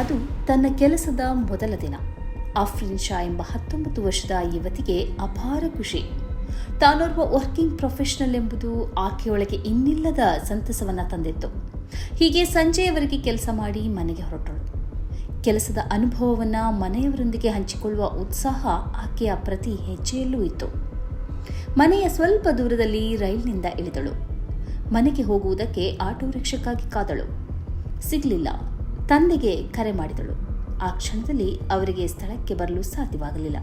ಅದು ತನ್ನ ಕೆಲಸದ ಮೊದಲ ದಿನ. ಆಫ್ರಿನ್ ಶಾ ಎಂಬ ಹತ್ತೊಂಬತ್ತು ವರ್ಷದ ಯುವತಿಗೆ ಅಪಾರ ಖುಷಿ. ತಾನೋರ್ವ ವರ್ಕಿಂಗ್ ಪ್ರೊಫೆಷನಲ್ ಎಂಬುದು ಆಕೆಯೊಳಗೆ ಇನ್ನಿಲ್ಲದ ಸಂತಸವನ್ನ ತಂದಿತ್ತು. ಹೀಗೆ ಸಂಜೆಯವರೆಗೆ ಕೆಲಸ ಮಾಡಿ ಮನೆಗೆ ಹೊರಟಳು. ಕೆಲಸದ ಅನುಭವವನ್ನ ಮನೆಯವರೊಂದಿಗೆ ಹಂಚಿಕೊಳ್ಳುವ ಉತ್ಸಾಹ ಆಕೆಯ ಪ್ರತಿ ಹೆಜ್ಜೆಯಲ್ಲೂ ಇತ್ತು. ಮನೆಯ ಸ್ವಲ್ಪ ದೂರದಲ್ಲಿ ರೈಲಿನಿಂದ ಇಳಿದಳು. ಮನೆಗೆ ಹೋಗುವುದಕ್ಕೆ ಆಟೋ ರಿಕ್ಷಕ್ಕಾಗಿ ಕಾದಳು. ಸಿಗಲಿಲ್ಲ. ತಂದೆಗೆ ಕರೆ ಮಾಡಿದಳು. ಆ ಕ್ಷಣದಲ್ಲಿ ಅವರಿಗೆ ಸ್ಥಳಕ್ಕೆ ಬರಲು ಸಾಧ್ಯವಾಗಲಿಲ್ಲ.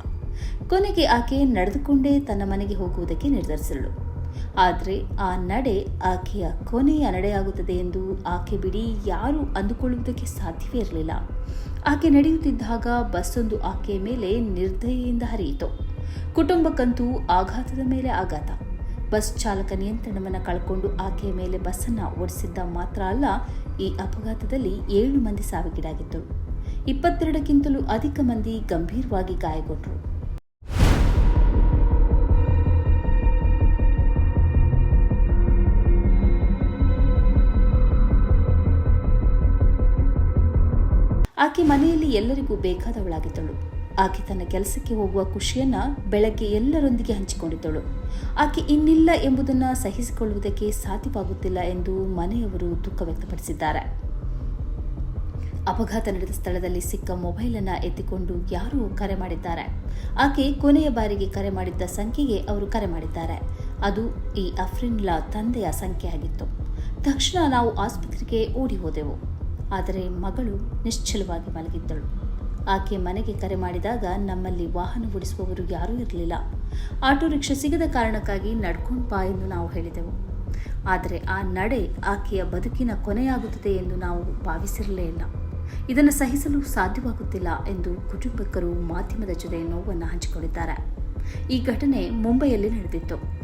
ಕೊನೆಗೆ ಆಕೆ ನಡೆದುಕೊಂಡೇ ತನ್ನ ಮನೆಗೆ ಹೋಗುವುದಕ್ಕೆ ನಿರ್ಧರಿಸಿದಳು. ಆದರೆ ಆ ನಡೆ ಆಕೆಯ ಕೊನೆಯ ನಡೆಯಾಗುತ್ತದೆ ಎಂದು ಆಕೆ ಬಿಡಿ ಯಾರೂ ಅಂದುಕೊಳ್ಳುವುದಕ್ಕೆ ಸಾಧ್ಯವೇ ಇರಲಿಲ್ಲ. ಆಕೆ ನಡೆಯುತ್ತಿದ್ದಾಗ ಬಸ್ಸೊಂದು ಆಕೆಯ ಮೇಲೆ ನಿರ್ದಯೆಯಿಂದ ಹರಿಯಿತು. ಕುಟುಂಬಕ್ಕಂತೂ ಆಘಾತದ ಮೇಲೆ ಆಘಾತ. ಬಸ್ ಚಾಲಕ ನಿಯಂತ್ರಣವನ್ನು ಕಳ್ಕೊಂಡು ಆಕೆಯ ಮೇಲೆ ಬಸ್ಸನ್ನು ಓಡಿಸಿದ್ದ ಮಾತ್ರ ಅಲ್ಲ, ಈ ಅಪಘಾತದಲ್ಲಿ ಏಳು ಮಂದಿ ಸಾವಿಗೀಡಾಗಿದ್ದರು ಇಪ್ಪತ್ತೆರಡಕ್ಕಿಂತಲೂ ಅಧಿಕ ಮಂದಿ ಗಂಭೀರವಾಗಿ ಗಾಯಗೊಂಡರು. ಆಕೆ ಮನೆಯಲ್ಲಿ ಎಲ್ಲರಿಗೂ ಬೇಕಾದವಳಾಗಿದ್ದಳು. ಆಕೆ ತನ್ನ ಕೆಲಸಕ್ಕೆ ಹೋಗುವ ಖುಷಿಯನ್ನ ಬೆಳಗ್ಗೆ ಎಲ್ಲರೊಂದಿಗೆ ಹಂಚಿಕೊಂಡಿದ್ದಳು. ಆಕೆ ಇನ್ನಿಲ್ಲ ಎಂಬುದನ್ನು ಸಹಿಸಿಕೊಳ್ಳುವುದಕ್ಕೆ ಸಾಧ್ಯವಾಗುತ್ತಿಲ್ಲ ಎಂದು ಮನೆಯವರು ದುಃಖ ವ್ಯಕ್ತಪಡಿಸಿದ್ದಾರೆ. ಅಪಘಾತ ನಡೆದ ಸ್ಥಳದಲ್ಲಿ ಸಿಕ್ಕ ಮೊಬೈಲನ್ನು ಎತ್ತಿಕೊಂಡು ಯಾರು ಕರೆ ಮಾಡಿದ್ದಾರೆ. ಆಕೆ ಕೊನೆಯ ಬಾರಿಗೆ ಕರೆ ಮಾಡಿದ್ದ ಸಂಖ್ಯೆಗೆ ಅವರು ಕರೆ ಮಾಡಿದ್ದಾರೆ. ಅದು ಈ ಅಫ್ರಿನ್ಲಾ ತಂದೆಯ ಸಂಖ್ಯೆಯಾಗಿತ್ತು ತಕ್ಷಣ ನಾವು ಆಸ್ಪತ್ರೆಗೆ ಓಡಿ ಹೋದೆವು. ಆದರೆ ಮಗಳು ನಿಶ್ಚಲವಾಗಿ ಮಲಗಿದ್ದಳು. ಆಕೆ ಮನೆಗೆ ಕರೆ ಮಾಡಿದಾಗ ನಮ್ಮಲ್ಲಿ ವಾಹನ ಓಡಿಸುವವರು ಯಾರೂ ಇರಲಿಲ್ಲ. ಆಟೋ ರಿಕ್ಷಾ ಸಿಗದ ಕಾರಣಕ್ಕಾಗಿ ನಡ್ಕೊಂಡು ಬಾ ಎಂದು ನಾವು ಹೇಳಿದೆವು. ಆದರೆ ಆ ನಡೆ ಆಕೆಯ ಬದುಕಿನ ಕೊನೆಯಾಗುತ್ತದೆ ಎಂದು ನಾವು ಭಾವಿಸಿರಲೇ ಇಲ್ಲ. ಇದನ್ನು ಸಹಿಸಲು ಸಾಧ್ಯವಾಗುತ್ತಿಲ್ಲ ಎಂದು ಕುಟುಂಬಕರು ಮಾಧ್ಯಮದ ಜೊತೆ ನೋವನ್ನು ಹಂಚಿಕೊಂಡಿದ್ದಾರೆ ಈ ಘಟನೆ ಮುಂಬೈಯಲ್ಲಿ ನಡೆದಿತ್ತು.